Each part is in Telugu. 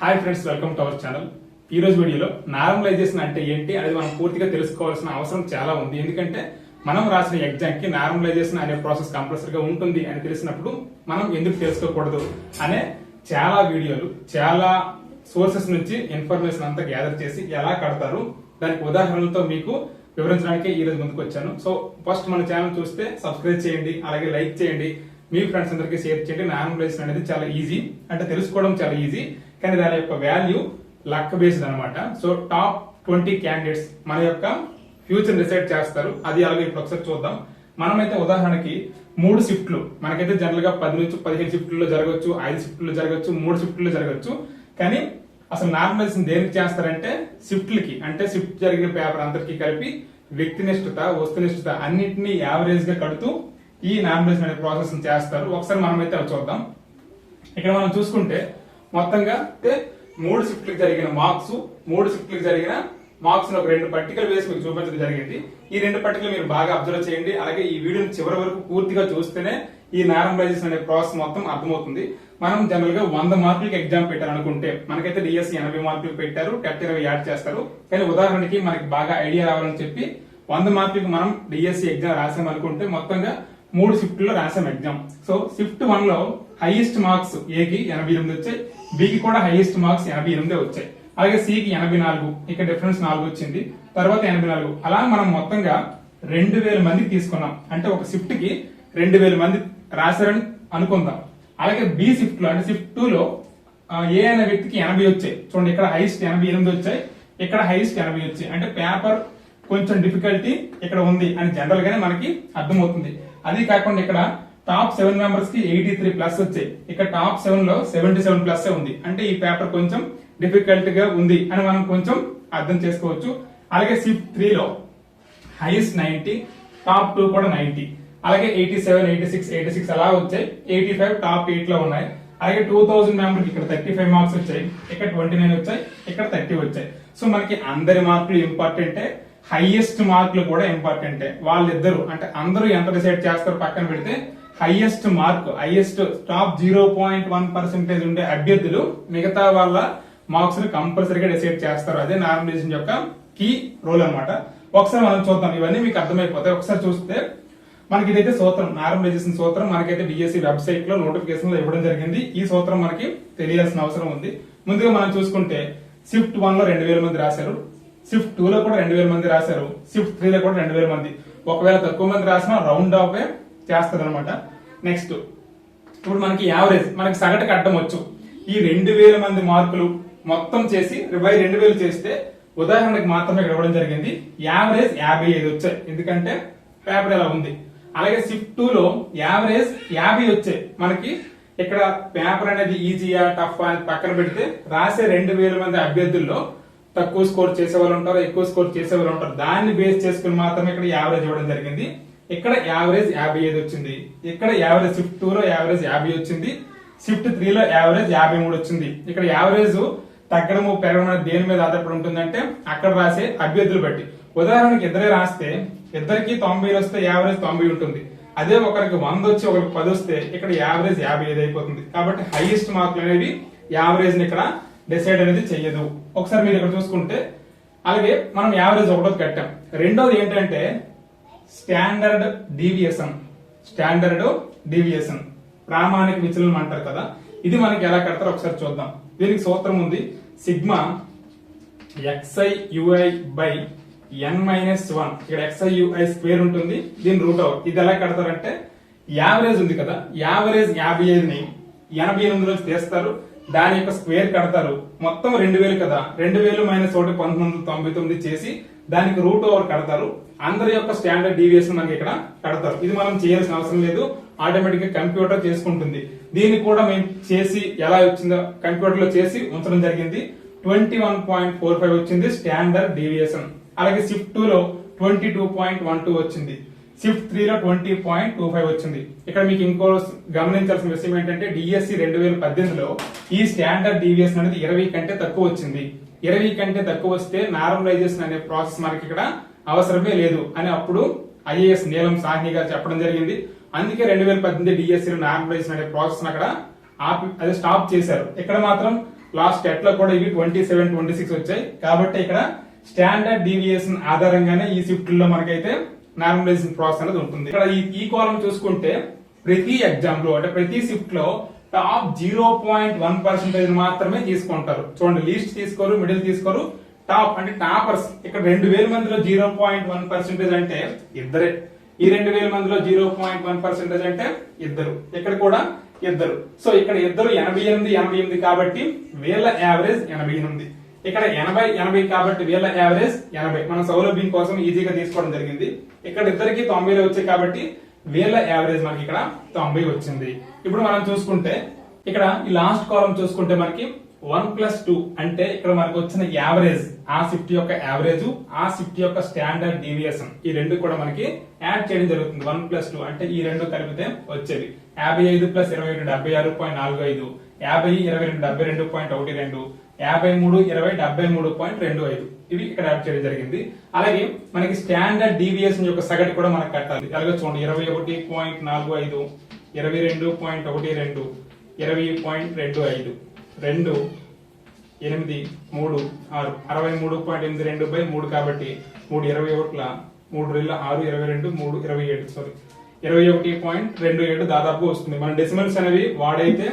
Hi friends welcome to our channel ఈ రోజు వీడియోలో నార్మలైజేషన్ అంటే ఏంటి అనేది మనం పూర్తిగా తెలుసుకోవాల్సిన అవసరం చాలా ఉంది. ఎందుకంటే మనం రాసిన ఎగ్జామ్కి నార్మలైజేషన్ అనే ప్రాసెస్ కంపల్సరీగా ఉంటుంది అని తెలిసినప్పుడు మనం ఎందుకు తెలుసుకోకూడదు అనే చాలా వీడియోలు చాలా సోర్సెస్ నుంచి ఇన్ఫర్మేషన్ అంతా గ్యాదర్ చేసి ఎలా కడతారు దానికి ఉదాహరణలతో మీకు వివరించడానికి ఈ రోజు ముందుకు వచ్చాను. సో ఫస్ట్ మన ఛానల్ చూస్తే సబ్స్క్రైబ్ చేయండి అలాగే లైక్ చేయండి. మీ ఫ్రెండ్స్ అందరికీ షేర్ చేయండి. నార్మలైజేషన్ అనేది చాలా ఈజీ అంటే తెలుసుకోవడం చాలా ఈజీ కానీ దాని యొక్క వాల్యూ లక్ బేస్డ్ అనమాట సో టాప్ ట్వంటీ క్యాండిడేట్స్ మన యొక్క ఫ్యూచర్ డిసైడ్ చేస్తారు. అది అలాగే ఇప్పుడు ఒకసారి చూద్దాం. మనమైతే ఉదాహరణకి మూడు షిఫ్ట్లు మనకైతే జనరల్గా పది నుంచి పదిహేను షిఫ్ట్లలో జరగవచ్చు ఐదు షిఫ్ట్లో జరగవచ్చు మూడు షిఫ్ట్లో జరగవచ్చు. కానీ అసలు నార్మలైజేషన్ దేనికి చేస్తారంటే షిఫ్ట్లకి అంటే షిఫ్ట్ జరిగిన పేపర్ అందరికీ కలిపి వ్యక్తినిష్ఠత వస్తునిష్ఠత అన్నింటినీ యావరేజ్గా కడుతూ ఈ నార్మలైజేషన్ అనే ప్రాసెస్ చేస్తారు. ఒకసారి మనమైతే అవి చూద్దాం. ఇక్కడ మనం చూసుకుంటే మొత్తంగా అంటే మూడు షిఫ్ట్లకు జరిగిన మార్క్స్ మూడు షిఫ్ట్లకు జరిగిన మార్క్స్ ఒక రెండు పట్టికలు వేసి మీకు చూపించడం జరిగింది. ఈ రెండు పట్టికలు మీరు బాగా అబ్జర్వ్ చేయండి. అలాగే ఈ వీడియోని చివరి వరకు పూర్తిగా చూస్తేనే ఈ నార్మలైజేషన్ అనే ప్రాసెస్ మొత్తం అర్థమవుతుంది. మనం జనరల్గా వంద మార్కులకి ఎగ్జామ్ పెట్టాలనుకుంటే మనకైతే డిఎస్సి ఎనభై మార్కులు పెట్టారు టెట్ ఇరవై యాడ్ చేస్తారు. కానీ ఉదాహరణకి మనకి బాగా ఐడియా రావాలని చెప్పి వంద మార్కులకి మనం డిఎస్సి ఎగ్జామ్ రాసాం అనుకుంటే మొత్తంగా మూడు షిఫ్ట్లో రాసాం ఎగ్జామ్ సో షిఫ్ట్ వన్లో హైయెస్ట్ మార్క్స్ ఏకి ఎనభై ఎనిమిది వచ్చాయి. బికి కూడా హైయెస్ట్ మార్క్స్ ఎనభై ఎనిమిది వచ్చాయి. అలాగే సికి ఎనభై నాలుగు ఇక్కడ డిఫరెన్స్ నాలుగు వచ్చింది. తర్వాత ఎనభై నాలుగు. అలా మనం మొత్తంగా రెండు వేల మంది తీసుకున్నాం. అంటే ఒక షిఫ్ట్కి రెండు వేల మంది రాశారని అనుకుందాం. అలాగే బి షిఫ్ట్లో అంటే షిఫ్ట్ టూ లో ఏ అనే వ్యక్తికి ఎనభై వచ్చాయి. చూడండి ఇక్కడ హైయెస్ట్ ఎనభై ఎనిమిది వచ్చాయి. ఇక్కడ హైయెస్ట్ ఎనభై వచ్చాయి. అంటే పేపర్ కొంచెం డిఫికల్టీ ఇక్కడ ఉంది అని జనరల్ గానే మనకి అర్థమవుతుంది. అది కాకుండా ఇక్కడ టాప్ సెవెన్ మెంబర్స్కి ఎయిటీ త్రీ ప్లస్ వచ్చాయి. ఇక్కడ టాప్ సెవెన్లో సెవెంటీ సెవెన్ ప్లస్ ఉంది. అంటే ఈ పేపర్ కొంచెం డిఫికల్ట్గా ఉంది అని మనం కొంచెం అర్థం చేసుకోవచ్చు. అలాగే షిఫ్ట్ త్రీ లో హైయెస్ట్ నైన్టీ టాప్ టూ కూడా నైన్టీ అలాగే eighty seven eighty six eighty six అలా వచ్చాయి. ఎయిటీ ఫైవ్ టాప్ ఎయిట్లో ఉన్నాయి. అలాగే టూ థౌసండ్ మెంబర్ ఇక్కడ థర్టీ ఫైవ్ మార్క్స్ వచ్చాయి. ఇక్కడ ట్వంటీ నైన్ వచ్చాయి ఇక్కడ థర్టీ వచ్చాయి. సో మనకి అందరి మార్కులు ఇంపార్టెంటే హైయెస్ట్ మార్కులు కూడా ఇంపార్టెంటే. వాళ్ళిద్దరూ అంటే అందరూ ఎంత డిసైడ్ చేస్తారు పక్కన పెడితే highest mark highest top zero point one percentage ఉండే అభ్యర్థులు మిగతా వాళ్ళ మార్క్స్ని కంపల్సరీగా డిసైడ్ చేస్తారు. అదే నామినేషన్ యొక్క కీ రోల్ అన్నమాట. ఒకసారి మనం చూద్దాం. ఇవన్నీ మీకు అర్థమైపోతాయి. ఒకసారి చూస్తే మనకి ఇదైతే సూత్రం నార్మలైజేషన్ సూత్రం మనకైతే డిఎస్సి వెబ్సైట్లో నోటిఫికేషన్లో ఇవ్వడం జరిగింది. ఈ సూత్రం మనకి తెలియాల్సిన అవసరం ఉంది. ముందుగా మనం చూసుకుంటే షిఫ్ట్ వన్లో రెండు వేల మంది రాశారు. షిఫ్ట్ టూ లో కూడా రెండు వేల మంది రాశారు. షిఫ్ట్ త్రీ లో కూడా రెండు వేల మంది. ఒకవేళ తక్కువ మంది రాసినా రౌండ్ ఆఫ్ చేస్తుంది అనమాట నెక్స్ట్ ఇప్పుడు మనకి యావరేజ్ మనకి సగటు కట్టడం వచ్చు. ఈ రెండు వేల మంది మార్కులు మొత్తం చేసి ఇరవై రెండు వేలు చేస్తే ఉదాహరణకి మాత్రమే ఇక్కడ ఇవ్వడం జరిగింది. యావరేజ్ యాభై ఐదు వచ్చాయి. ఎందుకంటే పేపర్ ఎలా ఉంది? అలాగే షిఫ్ట్ టూ లో యావరేజ్ యాభై వచ్చాయి. మనకి ఇక్కడ పేపర్ అనేది ఈజీయా టఫ్ అని పక్కన పెడితే రాసే రెండు వేల మంది అభ్యర్థుల్లో తక్కువ స్కోర్ చేసే వాళ్ళు ఉంటారు ఎక్కువ స్కోర్ చేసే వాళ్ళు ఉంటారు. దాన్ని బేస్ చేసుకుని మాత్రమే ఇక్కడ యావరేజ్ ఇవ్వడం జరిగింది. ఇక్కడ యావరేజ్ యాభై ఐదు వచ్చింది? ఇక్కడ యావరేజ్ షిఫ్ట్ టూ లో యావరేజ్ యాభై వచ్చింది? షిఫ్ట్ త్రీ లో యావరేజ్ యాభై మూడు వచ్చింది. ఇక్కడ యావరేజ్ తగ్గడము పెరగడం దేని మీద ఆధారపడి ఉంటుందంటే అక్కడ రాసే అభ్యర్థులు బట్టి. ఉదాహరణకి ఇద్దరే రాస్తే ఇద్దరికి తొంభై వస్తే యావరేజ్ తొంభై ఉంటుంది. అదే ఒకరికి వంద వచ్చి ఒకరికి పది వస్తే ఇక్కడ యావరేజ్ యాభై ఐదు అయిపోతుంది. కాబట్టి హైయెస్ట్ మార్కులు అనేవి యావరేజ్ని ఇక్కడ డిసైడ్ అనేది చెయ్యదు. ఒకసారి మీరు ఇక్కడ చూసుకుంటే అలాగే మనం యావరేజ్ ఒకటోది కట్టాం. రెండోది ఏంటంటే స్టాండర్డ్ డీవియేషన్. Standard deviation. ప్రామాణిక విచలనం అంటారు కదా. ఇది మనకి ఎలా కడతారో ఒకసారి చూద్దాం. దీనికి సూత్రం ఉంది. Sigma X I U I by N minus one ఇక్కడ X I U I square ఉంటుంది. దీని రూట్ అవుట్. ఇది ఎలా కడతారంటే యావరేజ్ ఉంది కదా. యావరేజ్ యాభై ఐదుని ఎనభై ఎనిమిది నుంచి తీస్తారు. దాని యొక్క స్క్వేర్ కడతారు. మొత్తం రెండు వేలు కదా. రెండు వేలు మైనస్ ఒకటి పంతొమ్మిది వందల తొంభై తొమ్మిది చేసి దానికి రూట్ ఓవర్ కడతారు. అందరి యొక్క స్టాండర్డ్ డీవియేషన్ మనకి ఇక్కడ కడతారు. ఇది మనం చేయాల్సిన అవసరం లేదు. ఆటోమేటిక్గా కంప్యూటర్ చేసుకుంటుంది. దీన్ని కూడా మేము చేసి ఎలా వచ్చిందో కంప్యూటర్లో చేసి ఉంచడం జరిగింది. Twenty one point four five వచ్చింది స్టాండర్డ్ డీవియేషన్. అలాగే షిఫ్ట్ టూ లో twenty two point one two వచ్చింది. షిఫ్ట్ త్రీ లో ట్వంటీ పాయింట్ టూ ఫైవ్ వచ్చింది. ఇక్కడ మీకు ఇంకో గమనించాల్సిన విషయం ఏంటంటే డిఎస్సి రెండు వేల పద్దెనిమిదిలో ఈ స్టాండర్డ్ డీవియేషన్ అనేది ఇరవై కంటే తక్కువ వచ్చింది. ఇరవై కంటే తక్కువ వస్తే నార్మలైజేషన్ అనే ప్రాసెస్ మనకి ఇక్కడ అవసరమే లేదు అని అప్పుడు ఐఏఎస్ నీలం సాహ్ని గారు చెప్పడం జరిగింది. అందుకే రెండు వేల పద్దెనిమిది డిఎస్సి నార్మలైజేషన్ అనే ప్రాసెస్ అక్కడ ఆపి అది స్టాప్ చేశారు. ఇక్కడ మాత్రం లాస్ట్ టెట్లో కూడా ఇవి ట్వంటీ సెవెన్ ట్వంటీ సిక్స్ వచ్చాయి. కాబట్టి ఇక్కడ స్టాండర్డ్ డీవియేషన్ ఆధారంగానే ఈ షిఫ్ట్లో మనకైతే నార్మలైజేషన్ ప్రాసెస్ అనేది ఉంటుంది. ఇక్కడ ఈ ఈ కాలం చూసుకుంటే ప్రతి ఎగ్జామ్లో అంటే ప్రతి షిఫ్ట్లో top zero point one percentage మాత్రమే తీసుకుంటారు. చూడండి లీస్ట్ తీసుకోరు మిడిల్ తీసుకోరు టాప్ అంటే టాపర్స్. ఇక్కడ రెండు వేల మందిలో జీరో పాయింట్ వన్ పర్సెంటేజ్ అంటే ఇద్దరే. ఈ రెండు వేల మందిలో జీరో పాయింట్ వన్ పర్సెంటేజ్ అంటే ఇద్దరు. ఇక్కడ కూడా ఇద్దరు. సో ఇక్కడ ఇద్దరు ఎనభై ఎనిమిది ఎనభై ఎనిమిది కాబట్టి వీళ్ళ యావరేజ్ ఎనభై ఎనిమిది. ఇక్కడ ఎనభై ఎనభై కాబట్టి వీళ్ళ యావరేజ్ ఎనభై. మన సౌలభ్యం కోసం ఈజీగా తీసుకోవడం జరిగింది. ఇక్కడ ఇద్దరికి తొంభైలో వచ్చాయి కాబట్టి వీళ్ళ యావరేజ్ మనకి ఇక్కడ తొంభై వచ్చింది. ఇప్పుడు మనం చూసుకుంటే ఇక్కడ ఈ లాస్ట్ కాలం చూసుకుంటే మనకి వన్ ప్లస్ టూ అంటే ఇక్కడ మనకు వచ్చిన యావరేజ్ ఆ షిఫ్ట్ యొక్క యావరేజ్ ఆ షిఫ్ట్ యొక్క స్టాండర్డ్ డీవియేషన్ ఈ రెండు కూడా మనకి యాడ్ చేయడం జరుగుతుంది. వన్ ప్లస్ టూ అంటే ఈ రెండు కలిపితే వచ్చేవి. యాభై ఐదు ప్లస్ ఇరవై రెండు డెబ్బై ఆరు పాయింట్ నాలుగు ఐదు. యాభై ఇరవై రెండు డెబ్బై రెండు పాయింట్ ఒకటి రెండు. యాభై మూడు ఇరవై డెబ్బై మూడు పాయింట్ రెండు ఐదు. ఇవి ఇక్కడ యాడ్ చేయడం జరిగింది. అలాగే మనకి స్టాండర్డ్ డీవియేషన్ యొక్క సగటు కూడా మనకు కట్టాలి. అలాగే చూడండి ఇరవై ఒకటి పాయింట్ నాలుగు ఐదు ఇరవై రెండు పాయింట్ ఒకటి రెండు ఇరవై పాయింట్ రెండు ఐదు రెండు ఎనిమిది మూడు ఆరు అరవై మూడు పాయింట్ ఎనిమిది రెండు బై మూడు కాబట్టి మూడు ఇరవై ఒకట్ల మూడు రెండు ఆరు ఇరవై రెండు మూడు ఇరవై ఏడు సారీ ఇరవై ఒకటి పాయింట్ రెండు ఏడు దాదాపుగా వస్తుంది. మన డెసిమల్స్ అనేవి వాడైతే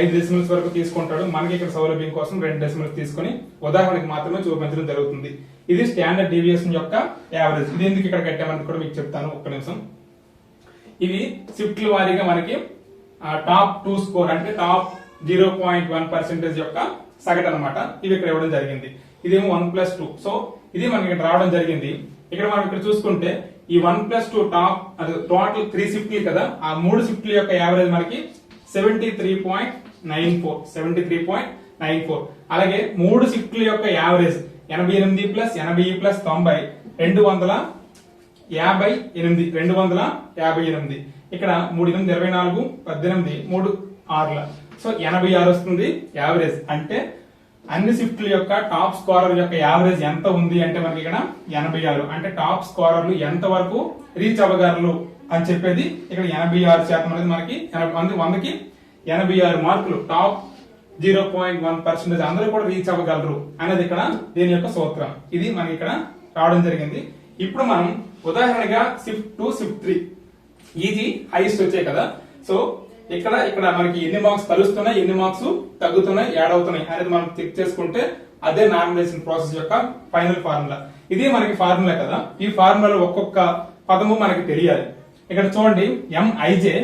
ఐదు డెసిమల్స్ వరకు తీసుకుంటాడు. మనకి ఇక్కడ సౌలభ్యం కోసం రెండు డెసిమల్స్ తీసుకొని ఉదాహరణకి మాత్రమే చూపించడం జరుగుతుంది. ఇది స్టాండర్డ్ డీవియేషన్ యొక్క యావరేజ్ ఇది ఎందుకు ఇక్కడ కట్టామని కూడా మీకు చెప్తాను. ఒక్క నిమిషం. ఇవి షిఫ్ట్ల వారీగా మనకి టాప్ టూ స్కోర్ అంటే top zero point one percentage యొక్క సగటు అనమాట ఇవి ఇక్కడ ఇవ్వడం జరిగింది. ఇదేమో వన్ ప్లస్ టూ సో ఇది మనకి ఇక్కడ రావడం జరిగింది. ఇక్కడ మనం ఇక్కడ చూసుకుంటే ఈ వన్ ప్లస్ టూ టాప్ అది టోటల్ త్రీ షిఫ్ట్లు కదా ఆ మూడు షిఫ్ట్ల యొక్క యావరేజ్ మనకి seventy three point nine four seventy three point nine four అలాగే మూడు షిఫ్ట్ల యొక్క యావరేజ్ ఎనభై ఎనిమిది ప్లస్ ఎనభై ప్లస్ తొంభై రెండు వందల యాభై ఎనిమిది రెండు వందల యాభై ఎనిమిది. ఇక్కడ మూడు ఎనిమిది ఇరవై నాలుగు పద్దెనిమిది మూడు ఆరుల. సో ఎనభై ఆరు వస్తుంది యావరేజ్. అంటే అన్ని షిఫ్ట్ల యొక్క టాప్ స్కోరర్ యొక్క యావరేజ్ ఎంత ఉంది అంటే మనకి ఇక్కడ ఎనభై ఆరు. అంటే టాప్ స్కోరర్లు ఎంత వరకు రీచ్ అవ్వగలరు? అని చెప్పేది ఇక్కడ ఎనభై ఆరు శాతం అనేది మనకి ఎనభై వందకి ఎనభై ఆరు మార్కులు. Top zero point one percentage అందరూ కూడా రీచ్ అవ్వగలరు అనేది ఇక్కడ దీని యొక్క సూత్రం. ఇది మనకి ఇక్కడ రావడం జరిగింది. ఇప్పుడు మనం ఉదాహరణగా షిఫ్ట్ టూ షిఫ్ట్ త్రీ ఇది హైయెస్ట్ వచ్చాయి కదా. సో ఇక్కడ ఇక్కడ మనకి ఎన్ని మార్క్స్ కలుస్తున్నాయి ఎన్ని మార్క్స్ తగ్గుతున్నాయి యాడ్ అవుతున్నాయి అనేది మనం చెక్ చేసుకుంటే అదే నామినేషన్ ప్రాసెస్ యొక్క ఫైనల్ ఫార్ములా ఇది మనకి ఫార్ములా కదా. ఈ ఫార్ములాలో ఒక్కొక్క పదము మనకి తెలియాలి. ఇక్కడ చూడండి M I J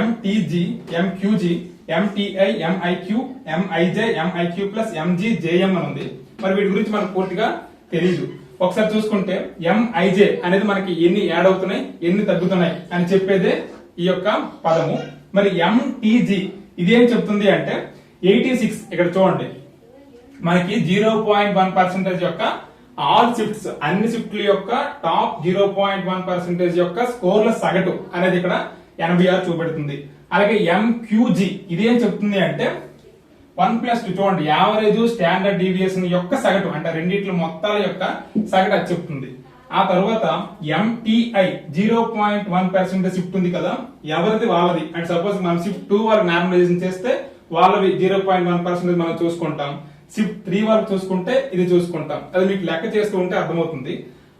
M T G M Q G M T I M I Q M I J M I Q plus M G J M అని ఉంది. మరి వీటి గురించి మనకు పూర్తిగా తెలియదు ఒకసారి చూసుకుంటే ఎంఐజే అనేది మనకి ఎన్ని యాడ్ అవుతున్నాయి ఎన్ని తగ్గుతున్నాయి అని చెప్పేదే ఈ యొక్క పదము. మరి ఎంటీజీ ఇదేం చెప్తుంది అంటే ఎయిటీ సిక్స్ ఇక్కడ చూడండి. మనకి జీరో పాయింట్ వన్ పర్సెంటేజ్ యొక్క ఆల్ షిఫ్ట్స్ అన్ని షిఫ్ట్ల యొక్క top zero point one percentage యొక్క స్కోర్ల సగటు అనేది ఇక్కడ ఎనభై ఆరు చూపెడుతుంది. అలాగే ఎంక్యూజీ ఇదేం చెప్తుంది అంటే వన్ ప్లస్ టూ చూడండి యావరేజ్ స్టాండర్డ్ డీవియేషన్ యొక్క సగటు అంటే రెండిట్ల మొత్తాల యొక్క సగటు అది చెప్తుంది. ఆ తర్వాత M T I zero point one percent shift ఉంది కదా ఎవరిది వాళ్ళది? అండ్ సపోజ్ మనం షిఫ్ట్ టూ వాళ్ళకి నార్మలైజేషన్ చేస్తే వాళ్ళవి జీరో పాయింట్ వన్ పర్సెంటేజ్ మనం చూసుకుంటాం. షిఫ్ట్ త్రీ వరకు చూసుకుంటే ఇది చూసుకుంటాం. అది మీకు లెక్క చేస్తూ ఉంటే అర్థమవుతుంది.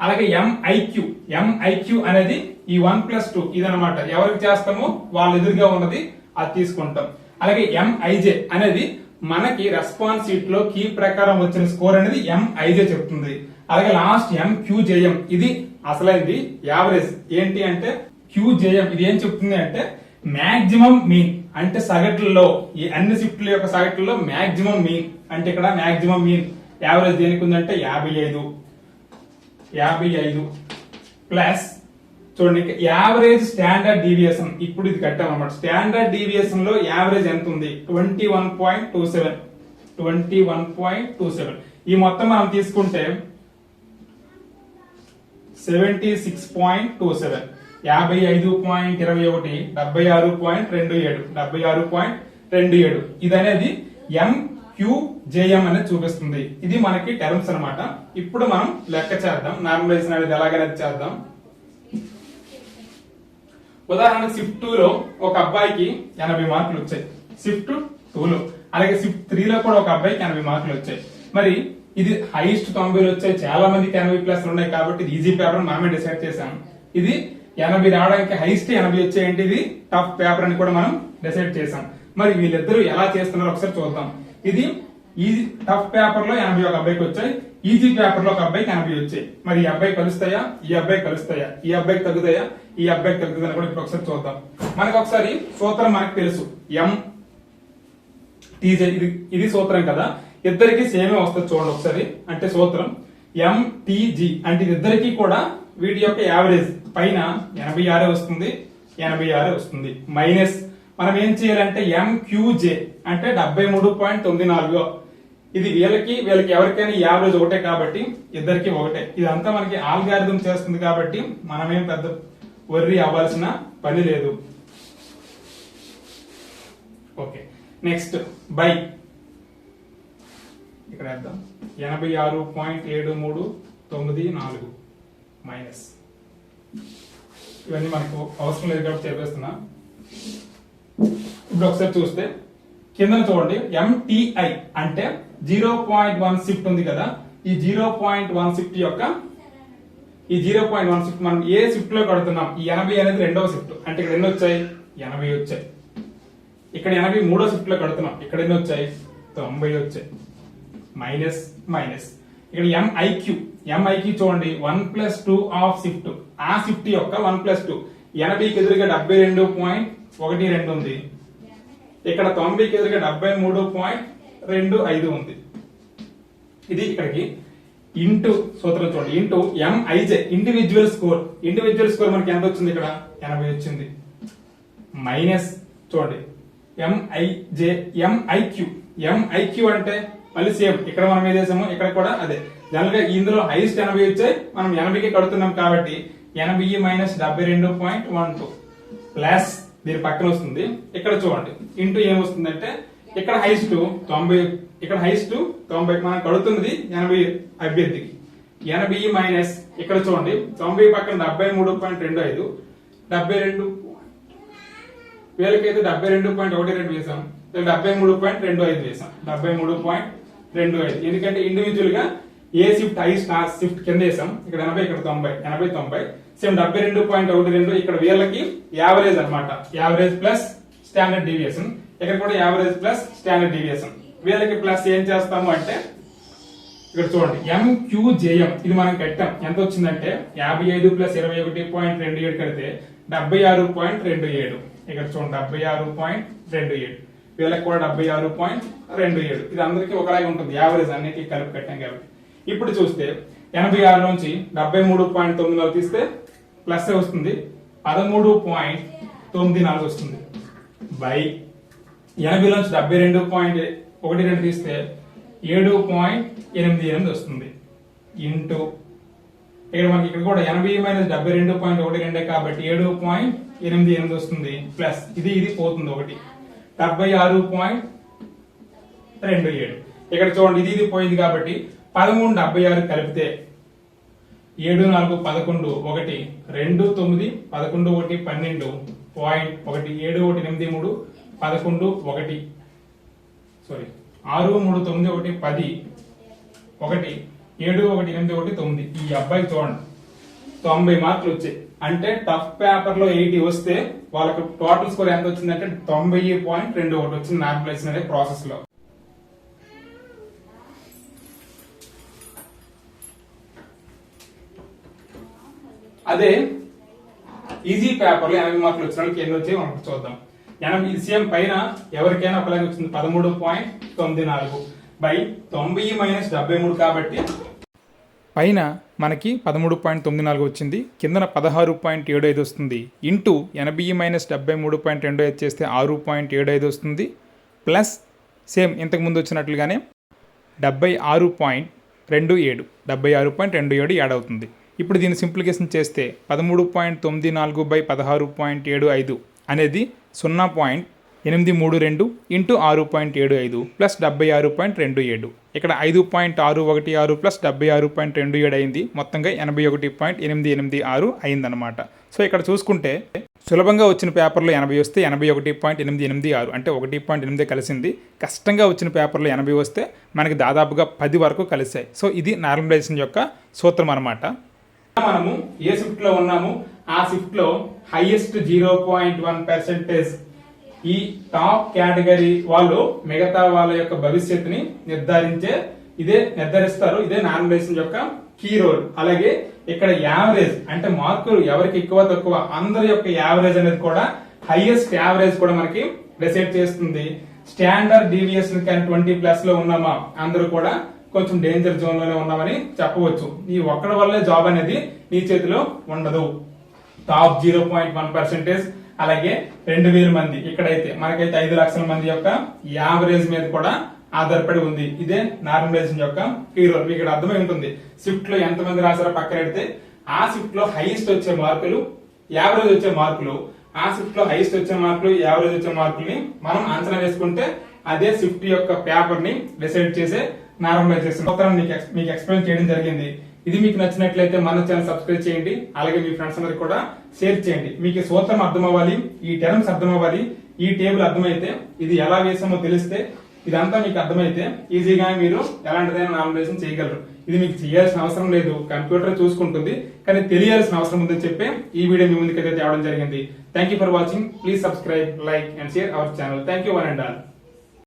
అలాగే ఎంఐక్యూ ఎంఐక్యూ అనేది ఈ వన్ ప్లస్ టూ ఇదనమాట ఎవరికి చేస్తామో వాళ్ళ ఎదురుగా ఉన్నది అది తీసుకుంటాం. అలాగే ఎంఐజే అనేది మనకి రెస్పాన్స్ షీట్లో కీ ప్రకారం వచ్చిన స్కోర్ అనేది ఎంఐజే చెప్తుంది. అలాగే లాస్ట్ ఎంక్యూజేఎం ఇది అసలైంది యావరేజ్. ఏంటి అంటే క్యూజేఎం ఇది ఏం చెప్తుంది అంటే మాక్సిమం మీన్ అంటే సగటుల్లో ఈ అన్ని షిఫ్ట్ల యొక్క సగట్లలో మాక్సిమం మీన్ అంటే ఇక్కడ మాక్సిమం మీన్ యావరేజ్ దేనికి ఉందంటే యాభై ఐదు. యాభై ఐదు ప్లస్ చూడండి యావరేజ్ స్టాండర్డ్ డీవియేషన్ ఇప్పుడు ఇది కట్టాం స్టాండర్డ్ డీవియేషన్లో యావరేజ్ ఎంత ఉంది? Twenty one point two seven twenty one point two seven ఈ మొత్తం మనం తీసుకుంటే seventy six point two seven యాభై ఐదు పాయింట్ ఇరవై ఒకటి డెబ్బై ఆరు పాయింట్ రెండు ఏడు డెబ్బై ఆరు పాయింట్ రెండు ఏడు. ఇది అనేది ఎంక్యూజేఎం అనేది చూపిస్తుంది. ఇది మనకి టర్మ్స్ అన్నమాట. ఇప్పుడు మనం లెక్క చేద్దాం. నార్మలైజేషన్ అనేది ఎలాగనేది చేద్దాం. ఉదాహరణకు షిఫ్ట్ టూ లో ఒక అబ్బాయికి ఎనభై మార్కులు వచ్చాయి. షిఫ్ట్ టూలో అలాగే షిఫ్ట్ త్రీలో కూడా ఒక అబ్బాయికి ఎనభై మార్కులు వచ్చాయి. మరి ఇది హైయెస్ట్ తొంభైలు వచ్చాయి చాలా మందికి ఎనభై ప్లస్ ఉన్నాయి కాబట్టి ఇది ఈజీ పేపర్ మనమే డిసైడ్ చేశాం. ఇది ఎనభై రావడానికి హైస్ట్ ఎనభై వచ్చేయండి. ఇది టఫ్ పేపర్ అని కూడా మనం డిసైడ్ చేసాం మరి వీళ్ళిద్దరూ ఎలా చేస్తున్నారో ఒకసారి చూద్దాం. ఇది ఈజీ టఫ్ పేపర్లో ఎనభై ఒక అబ్బాయికి వచ్చాయి. ఈజీ పేపర్లో ఒక అబ్బాయికి ఎనభై వచ్చాయి. మరి ఈ అబ్బాయి కలుస్తాయా? ఈ అబ్బాయి కలుస్తాయా? ఈ అబ్బాయికి తగ్గుతాయా? ఈ అబ్బాయికి తగ్గుతుందని కూడా ఇప్పుడు ఒకసారి చూద్దాం. మనకు ఒకసారి సూత్రం మనకు తెలుసు. ఎం టీజే ఇది ఇది సూత్రం కదా. ఇద్దరికి సేమే వస్తుంది చూడండి ఒకసారి. అంటే సూత్రం. ఎంటీజీ అంటే ఇద్దరికి కూడా వీటి యొక్క యావరేజ్ పైన ఎనభై ఆరే వస్తుంది ఎనభై ఆరే వస్తుంది. మైనస్ మనం ఏం చేయాలంటే ఎంక్యూజే అంటే డెబ్బై మూడు పాయింట్ తొమ్మిది నాలుగు. ఇది వీళ్ళకి వీళ్ళకి ఎవరికైనా యావరేజ్ ఒకటే కాబట్టి ఇద్దరికి ఒకటే. ఇదంతా మనకి ఆల్గారిథం చేస్తుంది కాబట్టి మనమేం పెద్ద వర్రీ అవ్వాల్సిన పని లేదు. ఓకే నెక్స్ట్ బై ఇక్కడ వేద్దాం. ఎనభై ఆరు పాయింట్ ఏడు మూడు తొమ్మిది నాలుగు. మైనస్. ఇవన్నీ మనకు అవసరం లేదు కాబట్టి చెప్పేస్తున్నా. ఇప్పుడు ఒకసారి చూస్తే కింద చూడండి ఎంటిఐ అంటే జీరో పాయింట్ వన్ షిఫ్ట్ ఉంది కదా. ఈ జీరో పాయింట్ వన్ షిఫ్ట్ యొక్క ఈ జీరో పాయింట్ వన్ షిఫ్ట్ మనం ఏ షిఫ్ట్లో కడుతున్నాం? ఈ ఎనభై అనేది రెండవ షిఫ్ట్. అంటే ఇక్కడ ఎన్ని వచ్చాయి? ఎనభై వచ్చాయి. ఇక్కడ ఎనభై మూడో షిఫ్ట్లో కడుతున్నాం. ఇక్కడ ఎన్ని వచ్చాయి? తొంభై వచ్చాయి. Minus minus. ఇక్కడ ఎంఐక్యూ ఎంఐకి చూడండి. One plus two of shift ఆ షిఫ్ట్ యొక్క వన్ ప్లస్ టూ ఎనభైకి ఎదురుగా డెబ్బై రెండు పాయింట్ ఒకటి రెండు ఉంది. ఇక్కడ తొంభైకి ఎదురుగా డెబ్బై మూడు పాయింట్ రెండు ఐదు ఉంది. ఇది ఇక్కడికి. ఇంటూ సూత్రం చూడండి. Into M I J individual score individual score మనకి ఎంత వచ్చింది ఇక్కడ? ఎనభై వచ్చింది. మైనస్ చూడండి. ఎంఐజే ఎంఐక్యూ ఎంఐక్యూ అంటే మళ్ళీ సేమ్ ఇక్కడ మనం ఏదేసాము ఇక్కడ కూడా అదే. జనరల్గా ఇందులో హైయెస్ట్ ఎనభై వచ్చాయి మనం ఎనభైకి కడుతున్నాం కాబట్టి ఎనభై మైనస్ డెబ్బై రెండు పాయింట్ వన్ టూ ప్లస్ దీని పక్కన వస్తుంది. ఇక్కడ చూడండి. ఇంటూ ఏమొస్తుందంటే ఇక్కడ హైస్ట్ తొంభై ఇక్కడ హైస్ట్ తొంభై మనం కడుతున్నది ఎనభై అభ్యర్థికి. ఎనభై మైనస్ ఇక్కడ చూడండి. తొంభై పక్కన డెబ్బై మూడు పాయింట్ రెండు ఐదు. డెబ్బై రెండు వీళ్ళకైతే డెబ్బై రెండు పాయింట్ ఒకటి రెండు వేసాం. డెబ్బై మూడు పాయింట్ రెండు ఐదు వేసాం. డెబ్బై మూడు పాయింట్ రెండు ఐదు ఎందుకంటే ఇండివిజువల్గా ఏ షిఫ్ట్ ఐ స్టార్ షిఫ్ట్ కింద వేసాం. ఇక్కడ ఎనభై ఇక్కడ తొంభై ఎనభై తొంభై. సేమ్ డెబ్బై రెండు పాయింట్ ఒకటి రెండు. ఇక్కడ వీళ్ళకి యావరేజ్ అన్నమాట. యావరేజ్ ప్లస్ స్టాండర్డ్ డీవియేషన్ ఇక్కడ కూడా యావరేజ్ ప్లస్ స్టాండర్డ్ డీవియేషన్ వీళ్ళకి ప్లస్ ఏం చేస్తాము అంటే ఇక్కడ చూడండి. ఎంక్యూజేఎం ఇది మనం కట్టాం. ఎంత వచ్చిందంటే యాభై ఐదు ప్లస్ ఇరవై ఒకటి పాయింట్ రెండు ఏడు కడితే డెబ్బై ఆరు పాయింట్ రెండు ఏడు. ఇక్కడ చూడండి డెబ్బై ఆరు పాయింట్ రెండు ఏడు. వీళ్ళకి కూడా డెబ్బై ఆరు పాయింట్ రెండు ఏడు. ఇది అందరికీ ఒకలాగే ఉంటుంది. యావరేజ్ అన్నిటికీ కలిపి కట్టాం కాబట్టి. ఇప్పుడు చూస్తే ఎనభై ఆరు నుంచి డెబ్బై మూడు పాయింట్ తొమ్మిది నాలుగు తీస్తే ప్లస్ వస్తుంది? పదమూడు పాయింట్ తొమ్మిది నాలుగు వస్తుంది. బై ఎనభై నుంచి డెబ్బై రెండు పాయింట్ ఒకటి రెండు తీస్తే ఏడు పాయింట్ ఎనిమిది ఎనిమిది వస్తుంది. ఇంటూ ఇక్కడ మనకి ఇక్కడ కూడా ఎనభై మైనస్ డెబ్బై రెండు పాయింట్ ఒకటి రెండే కాబట్టి ఏడు పాయింట్ ఎనిమిది ఎనిమిది వస్తుంది. ప్లస్ ఇది ఇది పోతుంది ఒకటి. డెబ్బై ఆరు పాయింట్ రెండు ఏడు. ఇక్కడ చూడండి ఇది ఇది పోయింది కాబట్టి పదమూడు డెబ్బై ఆరు కలిపితే ఏడు నాలుగు పదకొండు ఒకటి రెండు తొమ్మిది పదకొండు ఒకటి పన్నెండు పాయింట్ ఒకటి ఏడు ఒకటి ఎనిమిది మూడు పదకొండు ఒకటి. సారీ ఆరు మూడు తొమ్మిది ఒకటి పది ఒకటి ఏడు ఒకటి ఎనిమిది ఒకటి తొమ్మిది. ఈ అబ్బాయి చూడండి తొంభై మార్కులు వచ్చాయి. అంటే టఫ్ పేపర్లో ఎయిటీ వస్తే వాళ్ళకి టోటల్ స్కోర్ ఎంత వచ్చిందంటే తొంభై పాయింట్ రెండు ఒకటి వచ్చింది నార్మలైజేషన్ అనే ప్రాసెస్లో. అదే ఈజీ పేపర్లో ఎనభై మార్కులు వచ్చిన వాళ్ళకి ఎన్ని వచ్చాయి మనం చూద్దాం. ఎనభై సేమ్ పైన ఎవరికైనా ఒకలాగే వచ్చింది పదమూడు పాయింట్ తొమ్మిది నాలుగు. బై తొంభై మైనస్ డెబ్బై మూడు కాబట్టి పైన మనకి పదమూడు పాయింట్ తొమ్మిది నాలుగు వచ్చింది. కిందన పదహారు పాయింట్ ఏడు ఐదు వస్తుంది. ఇంటూ ఎనభై మైనస్ డెబ్బై మూడు పాయింట్ రెండు ఐదు చేస్తే ఆరు పాయింట్ ఏడు ఐదు వస్తుంది. ప్లస్ సేమ్ ఇంతకుముందు వచ్చినట్లుగానే డెబ్బై ఆరు పాయింట్ రెండు ఏడు. డెబ్బై ఆరు పాయింట్ రెండు ఏడు యాడ్ అవుతుంది. ఇప్పుడు దీన్ని సింప్లికేషన్ చేస్తే పదమూడు పాయింట్ తొమ్మిది నాలుగు బై పదహారు పాయింట్ ఏడు ఐదు అనేది సున్నా పాయింట్ ఎనిమిది మూడు రెండు ఇంటూ ఆరు పాయింట్ ఏడు ఐదు ప్లస్ డెబ్బై ఆరు పాయింట్ రెండు ఏడు. ఇక్కడ ఐదు పాయింట్ ఆరు ఒకటి ఆరు ప్లస్ డెబ్బై ఆరు పాయింట్ రెండు ఏడు అయింది. మొత్తంగా ఎనభై ఒకటి పాయింట్ ఎనిమిది ఎనిమిది ఆరు అయిందనమాట సో ఇక్కడ చూసుకుంటే సులభంగా వచ్చిన పేపర్లో ఎనభై వస్తే ఎనభై ఒకటి పాయింట్ ఎనిమిది ఎనిమిది ఆరు అంటే ఒకటి పాయింట్ ఎనిమిది కలిసింది. కష్టంగా వచ్చిన పేపర్లో ఎనభై వస్తే మనకి దాదాపుగా పది వరకు కలిసాయి. సో ఇది నార్మలైజేషన్ యొక్క సూత్రం అనమాట మనము ఏ షిఫ్ట్లో ఉన్నాము? ఆ షిఫ్ట్లో highest zero point one percentage ఈ టాప్ కేటగిరీ వాళ్ళు మిగతా వాళ్ళ యొక్క భవిష్యత్తుని నిర్ధారించే ఇదే నిర్ధారిస్తారు. ఇదే నార్మలైజేషన్ యొక్క కీ రోల్. అలాగే ఇక్కడ యావరేజ్ అంటే మార్కులు ఎవరికి ఎక్కువ తక్కువ అందరి యొక్క యావరేజ్ అనేది కూడా హైయెస్ట్ యావరేజ్ కూడా మనకి డిసైడ్ చేస్తుంది. స్టాండర్డ్ డీవియేషన్ కానీ ట్వంటీ ప్లస్లో ఉన్నామా? అందరూ కూడా కొంచెం డేంజర్ జోన్లోనే ఉన్నామని చెప్పవచ్చు. ఈ ఒక్కడి వల్లే జాబ్ అనేది నీ చేతిలో ఉండదు. Top zero point one percentage అలాగే రెండు వేల మంది ఇక్కడైతే మనకైతే ఐదు లక్షల మంది యొక్క యావరేజ్ మీద కూడా ఆధారపడి ఉంది. ఇదే నార్మలైజేషన్ యొక్క హీరో మీకు ఇక్కడ అర్థమై ఉంటుంది. షిఫ్ట్లో ఎంత మంది రాశారో పక్కన పెడితే ఆ షిఫ్ట్లో హైయెస్ట్ వచ్చే మార్కులు యావరేజ్ వచ్చే మార్కులు ఆ షిఫ్ట్లో హైయెస్ట్ వచ్చే మార్కులు యావరేజ్ వచ్చే మార్కుల్ని మనం అంచనా వేసుకుంటే అదే షిఫ్ట్ యొక్క పేపర్ని డిసైడ్ చేసే నార్మలైజేషన్ సూత్రం ఎక్స్- మీకు ఎక్స్ప్లెయిన్ చేయడం జరిగింది. ఇది మీకు నచ్చినట్లయితే మన ఛానల్ సబ్స్క్రైబ్ చేయండి. అలాగే మీ ఫ్రెండ్స్ అందరికి కూడా షేర్ చేయండి. మీకు సూత్రం అర్థం అవ్వాలి ఈ టర్మ్స్ అర్థం అవ్వాలి ఈ టేబుల్ అర్థమైతే ఇది ఎలా వేసామో తెలిస్తే ఇదంతా మీకు అర్థమైతే ఈజీగా మీరు ఎలాంటిదైనా నామినేషన్ చేయగలరు. ఇది మీకు చేయాల్సిన అవసరం లేదు. కంప్యూటర్ చూసుకుంటుంది. కానీ తెలియాల్సిన అవసరం ఉందని చెప్పి ఈ వీడియో మీ ముందుకైతే తేవడం జరిగింది. Thank you for watching please subscribe like and share our channel thank you one and all